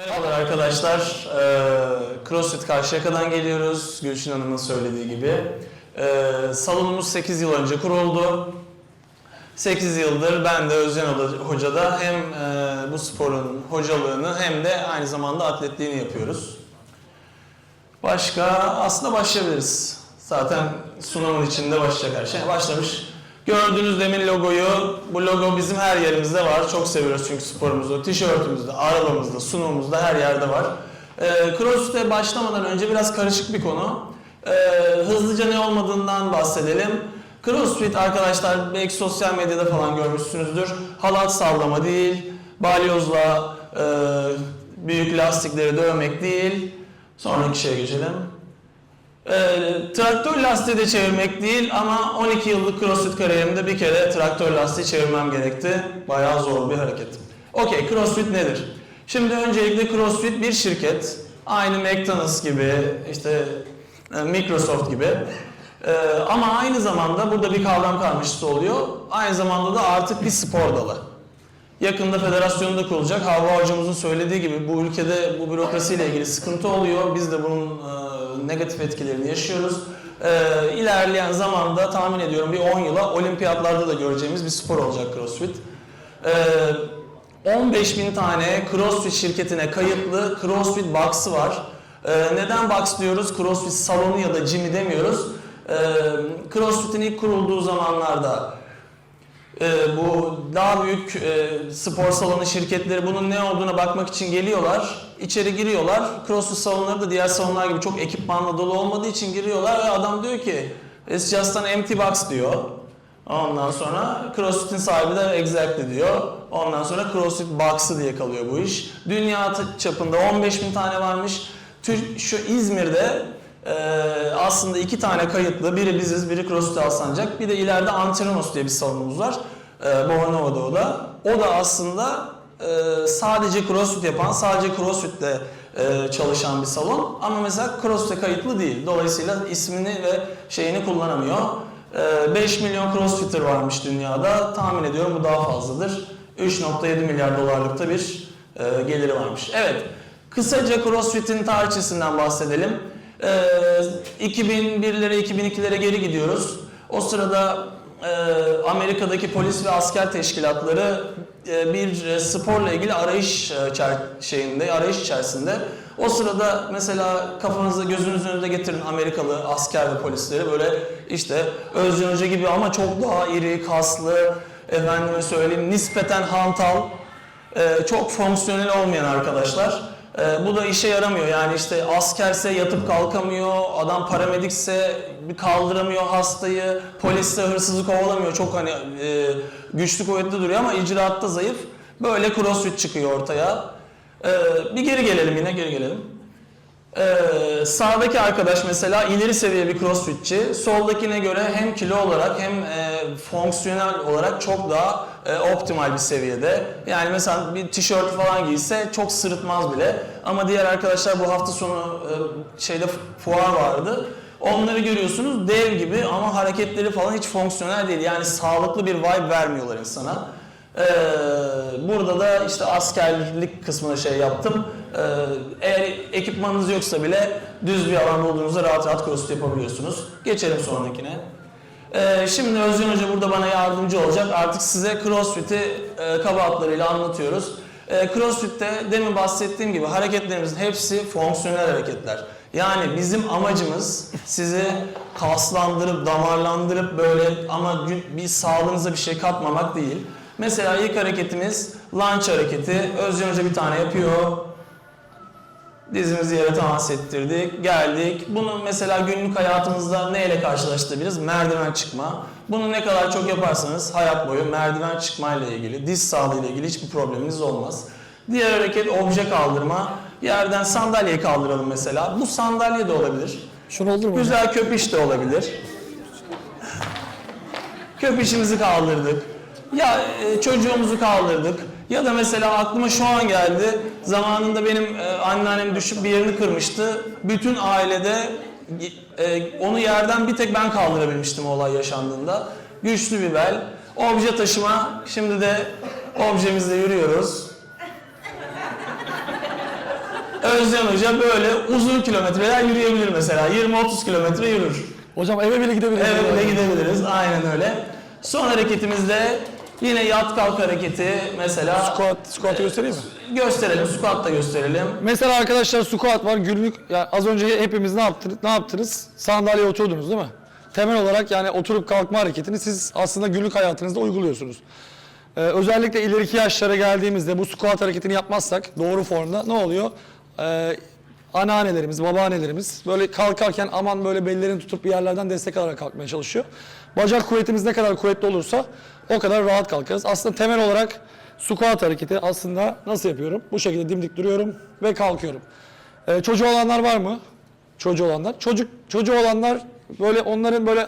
Merhabalar arkadaşlar. Ee, CrossFit Karşıyaka'dan geliyoruz. Gülşin Hanım'ın söylediği gibi. Ee, salonumuz 8 yıl önce kuruldu. 8 yıldır ben de Özcan Hoca'da hem e, bu sporun hocalığını hem de aynı zamanda atletliğini yapıyoruz. Başka aslında başlayabiliriz. Zaten sunumun içinde başlayacak her şey. Başlamış. Gördüğünüz demin logoyu, bu logo bizim her yerimizde var. Çok seviyoruz çünkü sporumuzu. Tişörtümüzde, arabamızda, sunumumuzda her yerde var. Ee, CrossFit'e başlamadan önce biraz karışık bir konu. Ee, hızlıca ne olmadığından bahsedelim. CrossFit arkadaşlar belki sosyal medyada falan görmüşsünüzdür. Halat sallama değil, balyozla e, büyük lastikleri dövmek değil. Sonraki şeye geçelim. Ee, traktör lastiği de çevirmek değil ama 12 yıllık crossfit kariyerimde bir kere traktör lastiği çevirmem gerekti. Bayağı zor bir hareket. Okey, crossfit nedir? Şimdi öncelikle crossfit bir şirket. Aynı McDonald's gibi, işte e, Microsoft gibi. Ee, ama aynı zamanda burada bir kavram karmaşası oluyor. Aynı zamanda da artık bir spor dalı. Yakında federasyonda kurulacak. Havva hocamızın söylediği gibi bu ülkede bu bürokrasiyle ilgili sıkıntı oluyor. Biz de bunun e, negatif etkilerini yaşıyoruz. E, ilerleyen zamanda tahmin ediyorum bir 10 yıla olimpiyatlarda da göreceğimiz bir spor olacak CrossFit. E, 15 bin tane CrossFit şirketine kayıtlı CrossFit Box'ı var. E, neden Box diyoruz? CrossFit salonu ya da gym'i demiyoruz. E, CrossFit'in ilk kurulduğu zamanlarda ee, bu daha büyük e, spor salonu şirketleri bunun ne olduğuna bakmak için geliyorlar. İçeri giriyorlar. CrossFit salonları da diğer salonlar gibi çok ekipmanla dolu olmadığı için giriyorlar ve adam diyor ki It's just an empty box diyor. Ondan sonra CrossFit'in sahibi de exactly diyor. Ondan sonra CrossFit Box'ı diye kalıyor bu iş. Dünya çapında 15 bin tane varmış. Şu İzmir'de ee, aslında iki tane kayıtlı, biri biziz, biri CrossFit Alsancak. Bir de ileride Anteronos diye bir salonumuz var. Ee, Bovanova'da o da. O da aslında e, sadece CrossFit yapan, sadece CrossFit'le e, çalışan bir salon. Ama mesela CrossFit'e kayıtlı değil. Dolayısıyla ismini ve şeyini kullanamıyor. Ee, 5 milyon CrossFitter varmış dünyada. Tahmin ediyorum bu daha fazladır. 3.7 milyar dolarlıkta bir e, geliri varmış. Evet, kısaca CrossFit'in tarihçesinden bahsedelim. Ee, 2001'lere 2002'lere geri gidiyoruz. O sırada e, Amerika'daki polis ve asker teşkilatları e, bir e, sporla ilgili arayış e, şeyinde, arayış içerisinde. O sırada mesela kafanızı gözünüzün önünde getirin Amerikalı asker ve polisleri böyle işte Özcan Hoca gibi ama çok daha iri, kaslı, efendime söyleyeyim nispeten hantal, e, çok fonksiyonel olmayan arkadaşlar. E, bu da işe yaramıyor yani işte askerse yatıp kalkamıyor, adam paramedikse bir kaldıramıyor hastayı, polisse hırsızı kovalamıyor. Çok hani e, güçlü kuvvetli duruyor ama icraatta zayıf. Böyle crossfit çıkıyor ortaya. E, bir geri gelelim yine geri gelelim. Ee, sağdaki arkadaş mesela ileri seviye bir crossfitçi. Soldakine göre hem kilo olarak hem e, fonksiyonel olarak çok daha e, optimal bir seviyede. Yani mesela bir tişört falan giyse çok sırıtmaz bile. Ama diğer arkadaşlar bu hafta sonu e, şeyde fuar vardı. Onları görüyorsunuz dev gibi ama hareketleri falan hiç fonksiyonel değil. Yani sağlıklı bir vibe vermiyorlar insana. Ee, burada da işte askerlik kısmına şey yaptım. Ee, eğer ekipmanınız yoksa bile düz bir alanda olduğunuzda rahat rahat crossfit yapabiliyorsunuz. Geçelim sonrakine. Ee, şimdi Özcan Hoca burada bana yardımcı olacak. Artık size crossfit'i e, kaba hatlarıyla anlatıyoruz. E, crossfit'te demin bahsettiğim gibi hareketlerimizin hepsi fonksiyonel hareketler. Yani bizim amacımız sizi kaslandırıp, damarlandırıp böyle ama bir sağlığınıza bir şey katmamak değil. Mesela ilk hareketimiz lunge hareketi. Özcan Hoca bir tane yapıyor. Dizimizi yere temas ettirdik, geldik. Bunu mesela günlük hayatımızda neyle karşılaştırabiliriz? Merdiven çıkma. Bunu ne kadar çok yaparsanız hayat boyu merdiven çıkmayla ilgili, diz sağlığıyla ilgili hiçbir probleminiz olmaz. Diğer hareket obje kaldırma. Yerden sandalyeyi kaldıralım mesela. Bu sandalye de olabilir. Şunu olur mu? Güzel köpüş de olabilir. Köpüşümüzü kaldırdık. Ya e, çocuğumuzu kaldırdık. Ya da mesela aklıma şu an geldi. Zamanında benim e, anneannem düşüp bir yerini kırmıştı. Bütün ailede e, onu yerden bir tek ben kaldırabilmiştim o olay yaşandığında. Güçlü bir bel. Obje taşıma. Şimdi de objemizle yürüyoruz. Özcan Hoca böyle uzun kilometreler yürüyebilir mesela. 20-30 kilometre yürür. Hocam eve bile gidebiliriz. Evet de gidebiliriz. Aynen öyle. Son hareketimizde yine yat kalk hareketi mesela. Squat, squat'ı göstereyim mi? Gösterelim. Squat da gösterelim. Mesela arkadaşlar squat var. Günlük yani az önce hepimiz ne yaptınız? Ne yaptınız? Sandalyeye oturdunuz değil mi? Temel olarak yani oturup kalkma hareketini siz aslında günlük hayatınızda uyguluyorsunuz. Ee, özellikle ileriki yaşlara geldiğimizde bu squat hareketini yapmazsak doğru formda ne oluyor? Ee, anneannelerimiz, babaannelerimiz böyle kalkarken aman böyle bellerini tutup bir yerlerden destek alarak kalkmaya çalışıyor. Bacak kuvvetimiz ne kadar kuvvetli olursa o kadar rahat kalkarız. Aslında temel olarak squat hareketi aslında nasıl yapıyorum? Bu şekilde dimdik duruyorum ve kalkıyorum. Ee, çocuğu olanlar var mı? Çocuğu olanlar. Çocuk çocuğu olanlar böyle onların böyle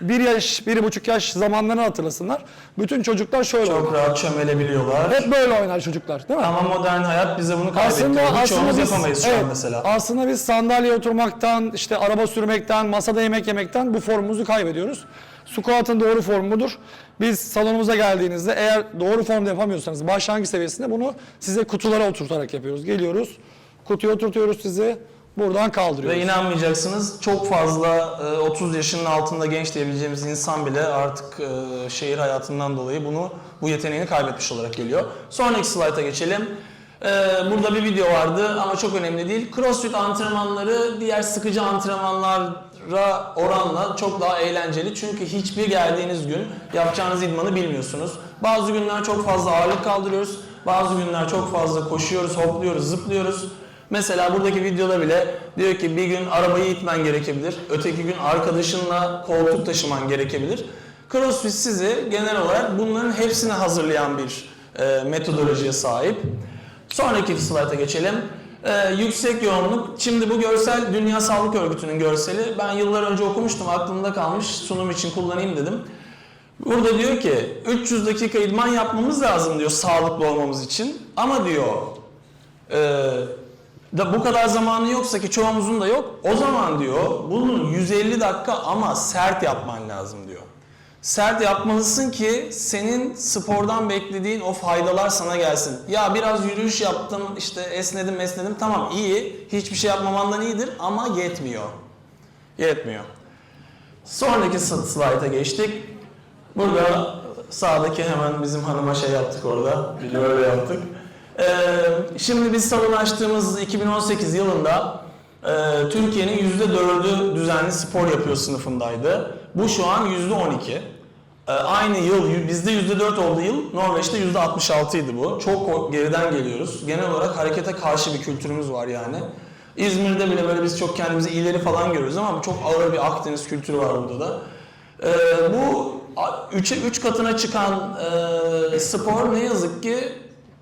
bir yaş, bir buçuk yaş zamanlarını hatırlasınlar. Bütün çocuklar şöyle oynar. Çok rahat çömelebiliyorlar. Hep böyle oynar çocuklar değil mi? Ama modern hayat bize bunu kaybettiriyor. Aslında aslında Çoğumuz biz yapamayız şu evet, an mesela. Aslında biz sandalyeye oturmaktan, işte araba sürmekten, masada yemek yemekten bu formumuzu kaybediyoruz. Squat'ın doğru formu budur. Biz salonumuza geldiğinizde eğer doğru formda yapamıyorsanız başlangıç seviyesinde bunu size kutulara oturtarak yapıyoruz. Geliyoruz, kutuya oturtuyoruz sizi, buradan kaldırıyoruz. Ve inanmayacaksınız çok fazla e, 30 yaşının altında genç diyebileceğimiz insan bile artık e, şehir hayatından dolayı bunu bu yeteneğini kaybetmiş olarak geliyor. Sonraki slayta geçelim. E, Burada bir video vardı ama çok önemli değil. CrossFit antrenmanları diğer sıkıcı oranla çok daha eğlenceli. Çünkü hiçbir geldiğiniz gün yapacağınız idmanı bilmiyorsunuz. Bazı günler çok fazla ağırlık kaldırıyoruz. Bazı günler çok fazla koşuyoruz, hopluyoruz, zıplıyoruz. Mesela buradaki videoda bile diyor ki bir gün arabayı itmen gerekebilir. Öteki gün arkadaşınla koltuk taşıman gerekebilir. CrossFit sizi genel olarak bunların hepsini hazırlayan bir e, metodolojiye sahip. Sonraki slayta geçelim. E, yüksek yoğunluk. Şimdi bu görsel Dünya Sağlık Örgütü'nün görseli. Ben yıllar önce okumuştum aklımda kalmış sunum için kullanayım dedim. Burada diyor ki 300 dakika idman yapmamız lazım diyor sağlıklı olmamız için. Ama diyor ee, da bu kadar zamanı yoksa ki çoğumuzun da yok. O zaman diyor bunun 150 dakika ama sert yapman lazım diyor. Sert yapmalısın ki senin spordan beklediğin o faydalar sana gelsin. Ya biraz yürüyüş yaptım, işte esnedim esnedim tamam iyi. Hiçbir şey yapmamandan iyidir ama yetmiyor. Yetmiyor. Sonraki slayta geçtik. Burada sağdaki hemen bizim hanıma şey yaptık orada. Bir yaptık. Ee, şimdi biz salon açtığımız 2018 yılında e, Türkiye'nin %4'ü düzenli spor yapıyor sınıfındaydı. Bu şu an %12. Ee, aynı yıl, bizde %4 olduğu yıl Norveç'te %66 idi bu. Çok geriden geliyoruz. Genel olarak harekete karşı bir kültürümüz var yani. İzmir'de bile böyle biz çok kendimizi ileri falan görüyoruz ama çok ağır bir Akdeniz kültürü var burada da. Ee, bu 3'e 3 katına çıkan e, spor ne yazık ki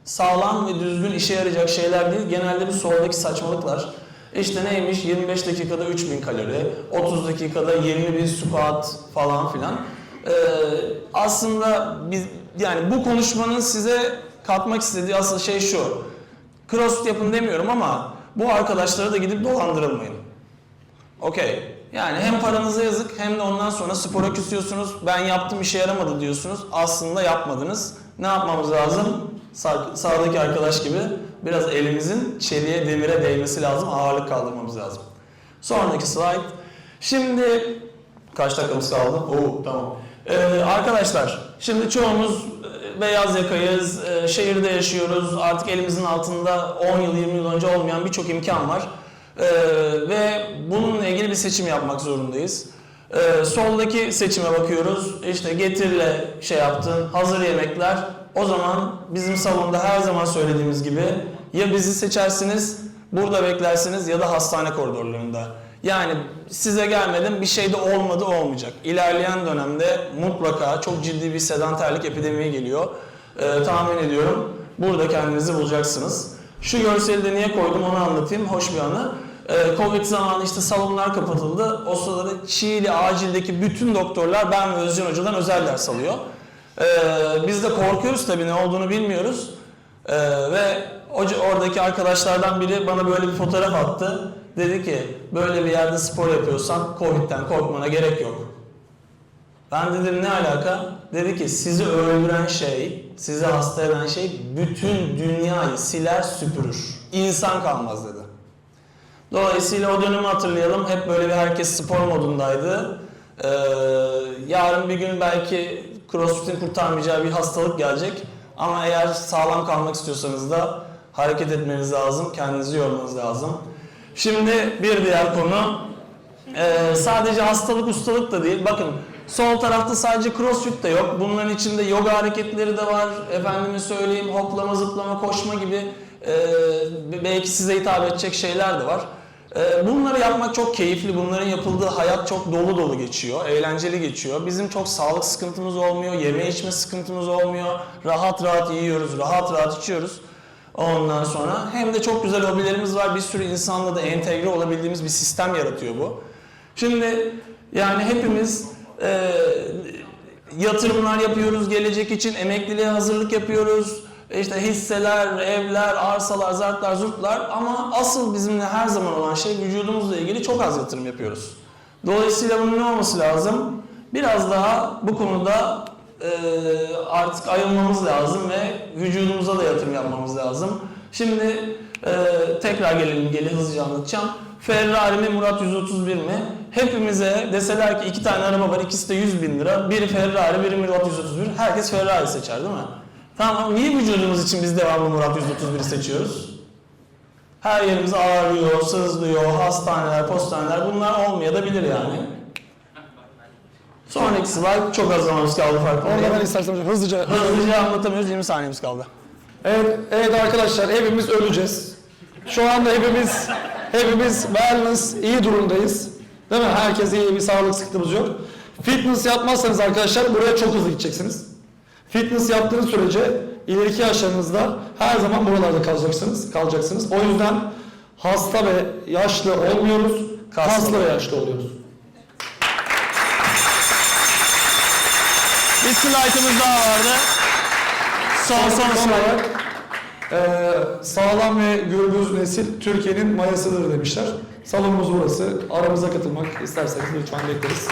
sağlam ve düzgün işe yarayacak şeyler değil. Genelde bu soldaki saçmalıklar. İşte neymiş 25 dakikada 3000 kalori, 30 dakikada 20 bin squat falan filan. Ee, aslında biz yani bu konuşmanın size katmak istediği asıl şey şu. Crossfit yapın demiyorum ama bu arkadaşlara da gidip dolandırılmayın. Okey. Yani hem paranıza yazık hem de ondan sonra spora küsüyorsunuz. Ben yaptım işe yaramadı diyorsunuz. Aslında yapmadınız. Ne yapmamız lazım? Sağ, sağdaki arkadaş gibi biraz elimizin çeliğe demire değmesi lazım. Ağırlık kaldırmamız lazım. Sonraki slide. Şimdi kaç dakikamız kaldı? Oo tamam. Ee, arkadaşlar şimdi çoğumuz e, beyaz yakayız, e, şehirde yaşıyoruz. Artık elimizin altında 10 yıl 20 yıl önce olmayan birçok imkan var. Ee, ve bununla ilgili bir seçim yapmak zorundayız. Ee, soldaki seçime bakıyoruz. İşte getirle şey yaptın, hazır yemekler. O zaman bizim salonda her zaman söylediğimiz gibi ya bizi seçersiniz, burada beklersiniz ya da hastane koridorlarında. Yani size gelmedim bir şey de olmadı olmayacak. İlerleyen dönemde mutlaka çok ciddi bir sedanterlik epidemiği geliyor. Ee, tahmin ediyorum burada kendinizi bulacaksınız. Şu görseli de niye koydum onu anlatayım. Hoş bir anı. Ee, Covid zamanı işte salonlar kapatıldı. O sırada Çiğli acildeki bütün doktorlar ben ve Özcan Hoca'dan özel ders alıyor. Ee, biz de korkuyoruz tabii ne olduğunu bilmiyoruz. Ee, ve oradaki arkadaşlardan biri bana böyle bir fotoğraf attı. Dedi ki böyle bir yerde spor yapıyorsan Covid'den korkmana gerek yok. Ben dedim ne alaka? Dedi ki sizi öldüren şey, sizi hasta eden şey bütün dünyayı siler süpürür. insan kalmaz dedi. Dolayısıyla o dönemi hatırlayalım. Hep böyle bir herkes spor modundaydı. Ee, yarın bir gün belki CrossFit'in kurtarmayacağı bir hastalık gelecek. Ama eğer sağlam kalmak istiyorsanız da hareket etmeniz lazım, kendinizi yormanız lazım. Şimdi bir diğer konu ee, sadece hastalık ustalık da değil. Bakın sol tarafta sadece crossfit de yok. Bunların içinde yoga hareketleri de var. Efendime söyleyeyim hoplama, zıplama, koşma gibi e, belki size hitap edecek şeyler de var. E, bunları yapmak çok keyifli. Bunların yapıldığı hayat çok dolu dolu geçiyor. Eğlenceli geçiyor. Bizim çok sağlık sıkıntımız olmuyor. Yeme içme sıkıntımız olmuyor. Rahat rahat yiyoruz, rahat rahat içiyoruz. Ondan sonra hem de çok güzel hobilerimiz var. Bir sürü insanla da entegre olabildiğimiz bir sistem yaratıyor bu. Şimdi yani hepimiz e, yatırımlar yapıyoruz gelecek için, emekliliğe hazırlık yapıyoruz. İşte hisseler, evler, arsalar, zartlar, zurtlar ama asıl bizimle her zaman olan şey vücudumuzla ilgili çok az yatırım yapıyoruz. Dolayısıyla bunun ne olması lazım? Biraz daha bu konuda artık ayılmamız lazım ve vücudumuza da yatırım yapmamız lazım. Şimdi e, tekrar gelelim, geri hızlıca anlatacağım. Ferrari mi Murat 131 mi? Hepimize deseler ki iki tane araba var ikisi de 100 bin lira. Biri Ferrari biri Murat 131. Herkes Ferrari seçer değil mi? Tamam ama niye vücudumuz için biz devamlı Murat 131'i seçiyoruz? Her yerimiz ağrıyor, sızlıyor, hastaneler, postaneler bunlar olmayabilir yani. Sonraki slide çok az zamanımız kaldı farkındayım. ben istersem hızlıca Hızlıca anlatamıyoruz 20 saniyemiz kaldı. Evet, evet arkadaşlar hepimiz öleceğiz. Şu anda hepimiz hepimiz wellness iyi durumdayız. Değil mi? Herkes iyi bir sağlık sıkıntımız yok. Fitness yapmazsanız arkadaşlar buraya çok hızlı gideceksiniz. Fitness yaptığınız sürece ileriki yaşlarınızda her zaman buralarda kalacaksınız. kalacaksınız. O yüzden hasta ve yaşlı olmuyoruz. Kaslı. Kaslı ve yaşlı oluyoruz. Bir slide'ımız daha vardı. Son son olarak eee, sağlam ve gürbüz nesil Türkiye'nin mayasıdır demişler. Salonumuz burası. Aramıza katılmak isterseniz lütfen bekleriz.